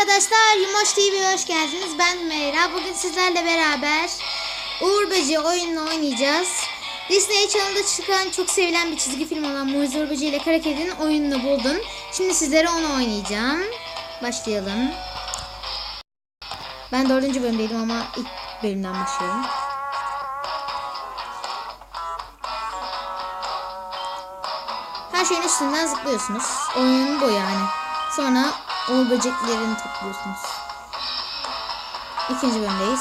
arkadaşlar, Yumoş TV'ye hoş geldiniz. Ben Meyra. Bugün sizlerle beraber Uğur Böceği oyununu oynayacağız. Disney Channel'da çıkan çok sevilen bir çizgi film olan Mucize Uğur Böceği ile Kara Kedi'nin oyununu buldum. Şimdi sizlere onu oynayacağım. Başlayalım. Ben dördüncü bölümdeydim ama ilk bölümden başlıyorum. Her şeyin üstünden zıplıyorsunuz. Oyun bu yani. Sonra uğur böceklerini topluyorsunuz. İkinci bölümdeyiz.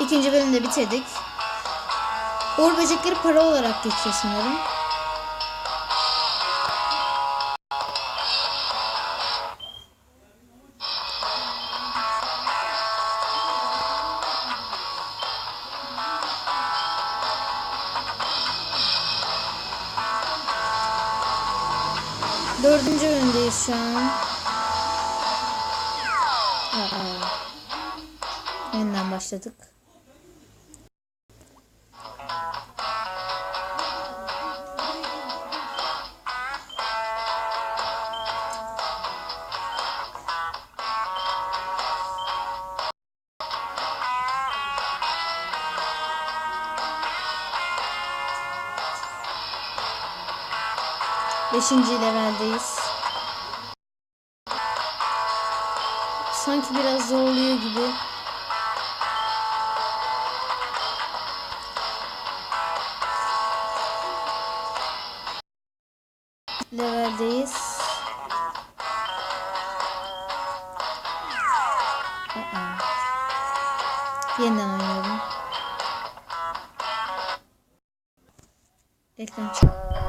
İkinci bölümde bitirdik. Uğur böcekleri para olarak geçiyor sanırım. Dördüncü bölümdeyiz şu an. Aa. Yeniden başladık. Beşinci leveldeyiz. Sanki biraz zorluyor gibi. Leveldeyiz. Aa. Yeniden oynuyorum. Ekran çık.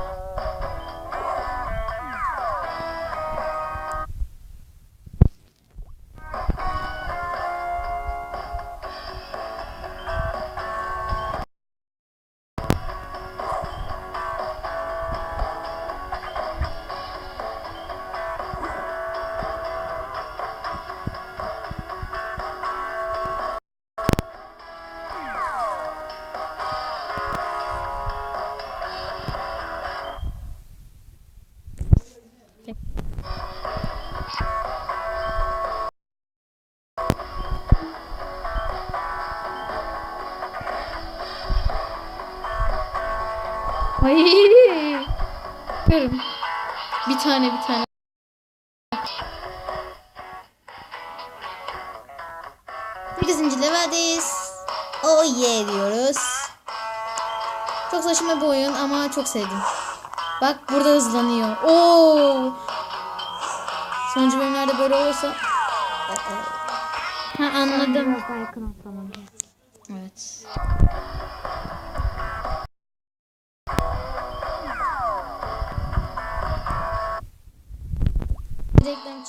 Hayır. Görüm. Bir tane bir tane. Sekizinci leveldeyiz. Oh yeah diyoruz. Çok saçma bir oyun ama çok sevdim. Bak burada hızlanıyor. Oo. Sonuncu bölümlerde böyle olursa. Ha anladım. Evet.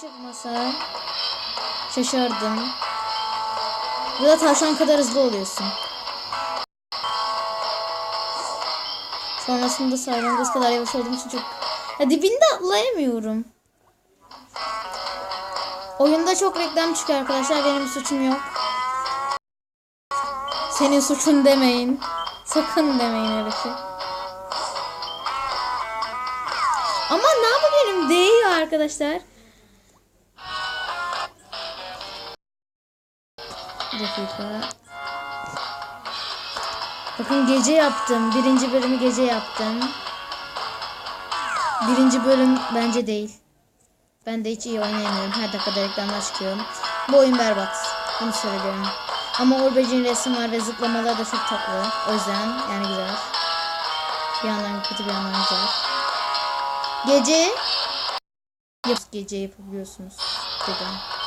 Çıkmasa şaşardım. Burada tavşan kadar hızlı oluyorsun. Sonrasında salyangoz kadar yavaş olduğum için çok... Ya dibinde atlayamıyorum. Oyunda çok reklam çıkıyor arkadaşlar. Benim suçum yok. Senin suçun demeyin. Sakın demeyin öyle şey. Ama ne yapabilirim? Değiyor arkadaşlar. Bir dakika. Bakın gece yaptım. Birinci bölümü gece yaptım. Birinci bölüm bence değil. Ben de hiç iyi oynayamıyorum. Her dakikada reklamlar çıkıyor. Bu oyun berbat. Bunu söylüyorum. Ama Böceğin resim var ve zıplamalar da çok tatlı. O yüzden yani güzel. Bir yandan kötü bir yandan güzel. Gece yap gece yapabiliyorsunuz dedim.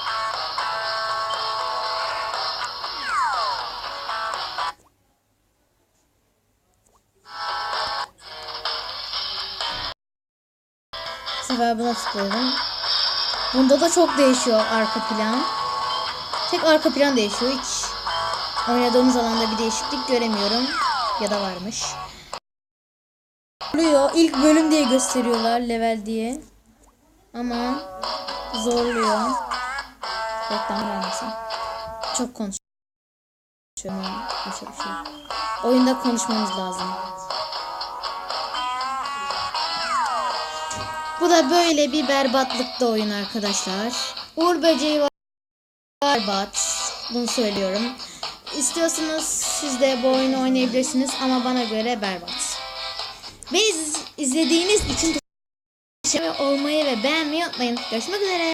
Sefer buna tıkladım. Bunda da çok değişiyor arka plan. Tek arka plan değişiyor. Hiç oynadığımız alanda bir değişiklik göremiyorum. Ya da varmış. Zorluyor. İlk bölüm diye gösteriyorlar level diye. Ama zorluyor. Reklam vermesin. Çok konuşuyorum. Şey. Oyunda konuşmamız lazım. Bu da böyle bir berbatlıkta oyun arkadaşlar. Uğur böceği var. Berbat. Bunu söylüyorum. İstiyorsanız siz de bu oyunu oynayabilirsiniz ama bana göre berbat. İz- izlediğiniz için teşekkür olmayı ve beğenmeyi unutmayın. Görüşmek üzere.